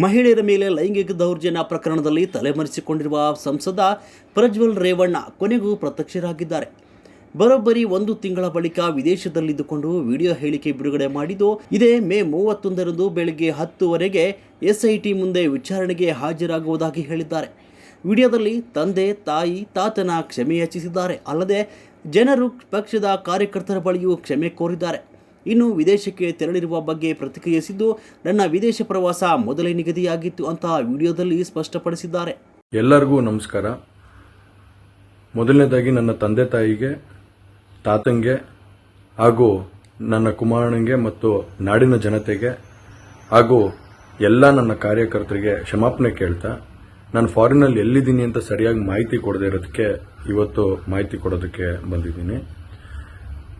ಮಹಿಳೆಯರ ಮೇಲೆ ಲೈಂಗಿಕ ದೌರ್ಜನ್ಯ ಪ್ರಕರಣದಲ್ಲಿ ತಲೆಮರೆಸಿಕೊಂಡಿರುವ ಸಂಸದ ಪ್ರಜ್ವಲ್ ರೇವಣ್ಣ ಕೊನೆಗೂ ಪ್ರತ್ಯಕ್ಷರಾಗಿದ್ದಾರೆ. ಬರೋಬ್ಬರಿ ಒಂದು ತಿಂಗಳ ಬಳಿಕ ವಿದೇಶದಲ್ಲಿದ್ದುಕೊಂಡು ವಿಡಿಯೋ ಹೇಳಿಕೆ ಬಿಡುಗಡೆ ಮಾಡಿದ್ದು, ಇದೇ ಮೇ ಮೂವತ್ತೊಂದರಂದು ಬೆಳಗ್ಗೆ ಹತ್ತುವರೆಗೆ ಎಸ್ಐಟಿ ಮುಂದೆ ವಿಚಾರಣೆಗೆ ಹಾಜರಾಗುವುದಾಗಿ ಹೇಳಿದ್ದಾರೆ. ವಿಡಿಯೋದಲ್ಲಿ ತಂದೆ, ತಾಯಿ, ತಾತನ ಕ್ಷಮೆ ಯಾಚಿಸಿದ್ದಾರೆ. ಅಲ್ಲದೆ ಜನರು ಪಕ್ಷದ ಕಾರ್ಯಕರ್ತರ ಬಳಿಯೂ ಕ್ಷಮೆ ಕೋರಿದ್ದಾರೆ. ಇನ್ನು ವಿದೇಶಕ್ಕೆ ತೆರಳಿರುವ ಬಗ್ಗೆ ಪ್ರತಿಕ್ರಿಯಿಸಿದ್ದು, ನನ್ನ ವಿದೇಶ ಪ್ರವಾಸ ಮೊದಲೇ ನಿಗದಿಯಾಗಿತ್ತು ಅಂತ ವಿಡಿಯೋದಲ್ಲಿ ಸ್ಪಷ್ಟಪಡಿಸಿದ್ದಾರೆ. ಎಲ್ಲರಿಗೂ ನಮಸ್ಕಾರ. ಮೊದಲನೇದಾಗಿ ನನ್ನ ತಂದೆ ತಾಯಿಗೆ, ತಾತಂಗೆ ಹಾಗೂ ನನ್ನ ಕುಮಾರನಿಗೆ ಮತ್ತು ನಾಡಿನ ಜನತೆಗೆ ಹಾಗೂ ಎಲ್ಲ ನನ್ನ ಕಾರ್ಯಕರ್ತರಿಗೆ ಕ್ಷಮಾಪಣೆ ಕೇಳ್ತಾ, ನಾನು ಫಾರಿನಲ್ಲಿ ಎಲ್ಲಿದ್ದೀನಿ ಅಂತ ಸರಿಯಾಗಿ ಮಾಹಿತಿ ಕೊಡದೇ ಇರೋದಕ್ಕೆ ಇವತ್ತು ಮಾಹಿತಿ ಕೊಡೋದಕ್ಕೆ ಬಂದಿದ್ದೀನಿ.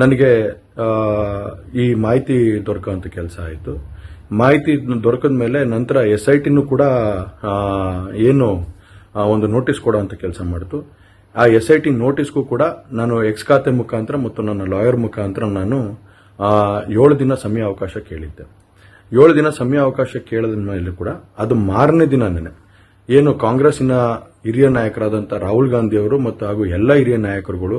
ನನಗೆ ಈ ಮಾಹಿತಿ ದೊರಕುವಂತ ಕೆಲಸ ಆಯಿತು. ಮಾಹಿತಿ ದೊರಕಿದ ಮೇಲೆ ನಂತರ ಎಸ್ ಐ ಟಿನೂ ಕೂಡ ಏನು ಒಂದು ನೋಟಿಸ್ ಕೊಡುವಂಥ ಕೆಲಸ ಮಾಡಿತು. ಆ ಎಸ್ ಐ ಟಿ ನೋಟಿಸ್ಗೂ ಕೂಡ ನಾನು ಎಕ್ಸ್ ಖಾತೆ ಮುಖಾಂತರ ಮತ್ತು ನನ್ನ ಲಾಯರ್ ಮುಖಾಂತರ ನಾನು ಏಳು ದಿನ ಸಮಯ ಅವಕಾಶ ಕೇಳಿದ್ದೆ. ಏಳು ದಿನ ಸಮಯ ಅವಕಾಶ ಕೇಳಿದ ಮೇಲೆ ಕೂಡ ಅದು ಮಾರನೇ ದಿನನೇ ಏನು ಕಾಂಗ್ರೆಸ್ಸಿನ ಹಿರಿಯ ನಾಯಕರಾದಂಥ ರಾಹುಲ್ ಗಾಂಧಿ ಅವರು ಮತ್ತು ಹಾಗೂ ಎಲ್ಲ ಹಿರಿಯ ನಾಯಕರುಗಳು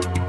Thank you.